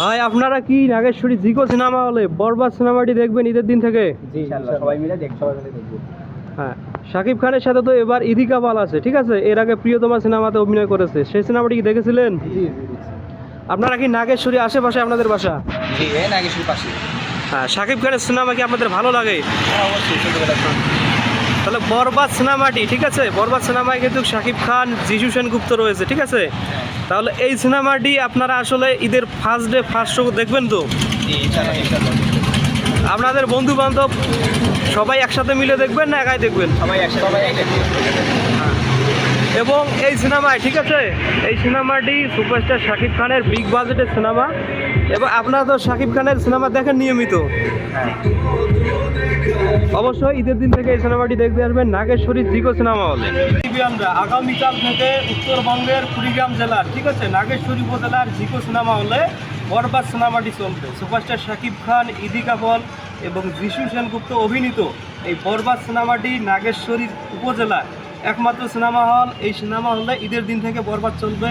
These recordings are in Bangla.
ভাই আপনারা কি নাগেশ্বরী জিকো সিনেমা হলে বরবাদ সিনেমাটি দেখবেন ঈদের দিন থেকে? জি সবাই মিলে দেখ সবাই মিলে দেখব। হ্যাঁ শাকিব খানের সাথে তো এবার ইদিকা পাল আছে ঠিক আছে? এর আগে প্রিয়তমা সিনেমাতে অভিনয় করেছে সেই সিনেমাটি কি দেখেছিলেন? আপনারা কি নাগেশ্বরী আশেপাশে আপনাদের বাসা? জি নাগেশ্বরী পাশে। হ্যাঁ শাকিব খানের সিনেমা কি আপনাদের ভালো লাগে? হ্যাঁ তাহলে বরবাদ সিনেমাটি ঠিক আছে? বরবাদ সিনেমায় কিন্তু শাকিব খান যিশু সেনগুপ্ত রয়েছে ঠিক আছে? তাহলে এই সিনেমাটি আপনারা আসলে ঈদের ফার্স্ট ডে ফার্স্ট শো দেখবেন তো? আপনাদের বন্ধু বান্ধব সবাই একসাথে মিলে দেখবেন না একাই দেখবেন? সবাই একসাথে এবং এই সিনেমায় ঠিক আছে? এই সিনেমাটি সুপারস্টার শাকিব খানের বিগ বাজেটের সিনেমা। এবং আপনারা তো শাকিব খানের সিনেমা দেখেন নিয়মিত। অবশ্যই ঈদের দিন থেকে এই সিনেমাটি দেখতে আসবেন নাগেশ্বরী জিকো সিনেমা হলে। আমরা আগামীকাল থেকে উত্তরবঙ্গের কুড়িগ্রাম জেলার, ঠিক আছে, নাগেশ্বরী উপজেলার জিকো সিনেমা হলে বরবাদ সিনেমাটি চলবে। সুপারস্টার শাকিব খান ইদি কাপল এবং যিশু সেনগুপ্ত অভিনীত এই বরবাদ সিনেমাটি নাগেশ্বরী উপজেলার একমাত্র সিনেমা হল। এই সিনেমা হলে ঈদের দিন থেকে বরবাদ চলবে।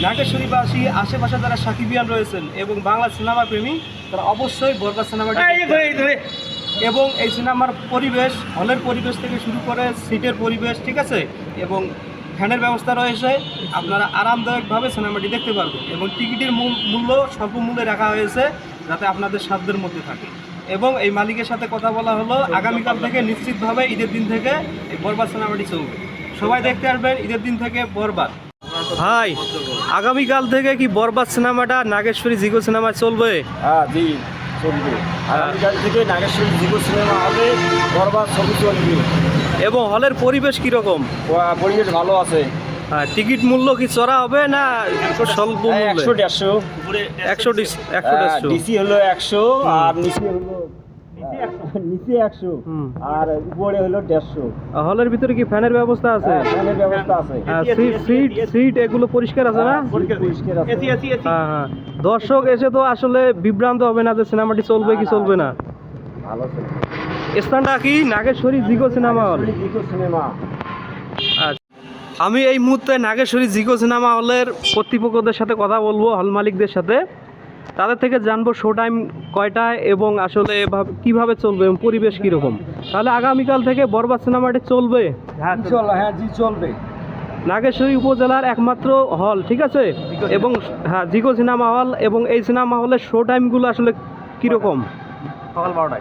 নাগেশ্বরীবাসী আশেপাশে যারা সাকিবিয়ান রয়েছেন এবং বাংলা সিনেমা প্রেমী তারা অবশ্যই বরবাদ সিনেমাটি এবং এই সিনেমার পরিবেশ হলের পরিবেশ থেকে শুরু করে সিটের পরিবেশ ঠিক আছে? এবং ফ্যানের ব্যবস্থা রয়েছে। আপনারা আরামদায়কভাবে সিনেমাটি দেখতে পারবেন এবং টিকিটের মূল- মূল্য স্বল্প মূল্যে রাখা হয়েছে যাতে আপনাদের সাধ্যের মধ্যে থাকে। এবং এই মালিকের সাথে কথা বলা হলো আগামীকাল থেকে নিশ্চিতভাবে ঈদের দিন থেকে এই বরবাদ সিনেমাটি চলবে। সবাই দেখতে আসবেন ঈদের দিন থেকে বরবাদ। ভাই আগামীকাল থেকে কি বরবাদ সিনেমাটা নাগেশ্বরী জিগো সিনেমা চলবে? হ্যাঁ জি চলবে। আগামীকাল থেকে নাগেশ্বরী জীব সিনেমা হবে বরবাদ ছবি চলবে। এবং হলের পরিবেশ কীরকম? পরিবেশ ভালো আছে। হ্যাঁ, টিকিট মূল্য কি চড়া হবে না স্বল্প হ্যাঁ, একশো দেড়শো। একশো একশো ডিসি হলো একশো আর নিচে হলো নিচে একশো। আর উপরে হলো দেড়শো। হলের ভিতরে কি ফ্যানের ব্যবস্থা আছে? হ্যাঁ, ফ্যানের ব্যবস্থা আছে। হ্যাঁ, সিট সিট এগুলো পরিষ্কার আছে না? পরিষ্কার। আছে। হ্যাঁ হ্যাঁ। দর্শক এসে তো আসলে বিভ্রান্ত হবে না যে সিনেমাটি চলবে কি চলবে না। ভালো চলবে স্থানটা কি? Nageshwari Zico cinema hall. Zico cinema. আচ্ছা। আমি এই মুহূর্তে নাগেশ্বরী জিগো সিনেমা হলের কর্তৃপক্ষদের সাথে কথা বলব হল মালিকদের সাথে। তাদের থেকে জানব শো টাইম কয়টায় এবং আসলে এভাবে- কীভাবে চলবে এবং পরিবেশ কীরকম। তাহলে আগামীকাল থেকে বরবাদ সিনেমাটি চলবে? চল হ্যাঁ জি চলবে। নাগেশ্বরী উপজেলার একমাত্র হল ঠিক আছে? এবং হ্যাঁ জিগো সিনেমা হল এবং এই সিনেমা হলের শো টাইমগুলো আসলে কীরকম? সকাল বারোটায়।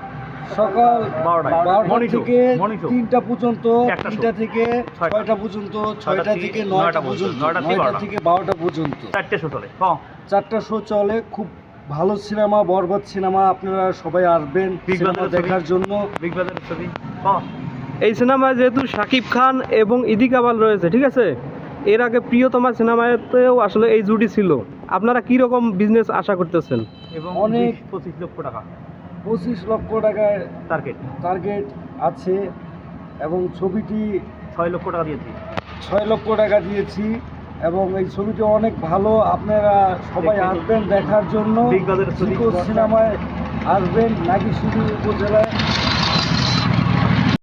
সকাল। বারোটা থেকে তিনটা পর্যন্ত তিনটা থেকে ছয়টা। পর্যন্ত ছয়টা থেকে নয়টা পর্যন্ত, নয়টা থেকে বারোটা। পর্যন্ত। চারটে শো চলে। হ্যাঁ চারটা শো চলে খুব ভালো সিনেমা বরবাদ সিনেমা আপনারা সবাই আসবেন। দেখার জন্য। বিগ বাজারের ছবি। হ্যাঁ এই সিনেমায় যেহেতু শাকিব খান এবং ইদি কাবাল রয়েছে ঠিক আছে? এর আগে প্রিয়তমা সিনেমাতেও আসলে এই জুটি ছিল। আপনারা কি রকম বিজনেস আশা করতেছেন? এবং অনেক- অনেক পঁচিশ লক্ষ টাকা। পঁচিশ লক্ষ টাকার টার্গেট টার্গেট আছে এবং ছবিটি ছয় লক্ষ টাকা দিয়েছি। ছয় লক্ষ টাকা দিয়েছি। এবং এই ছবিটি অনেক ভালো। আপনারা সবাই আসবেন দেখার জন্য। সিনেমায় আসবেন নাকি শুধু উপজেলায়।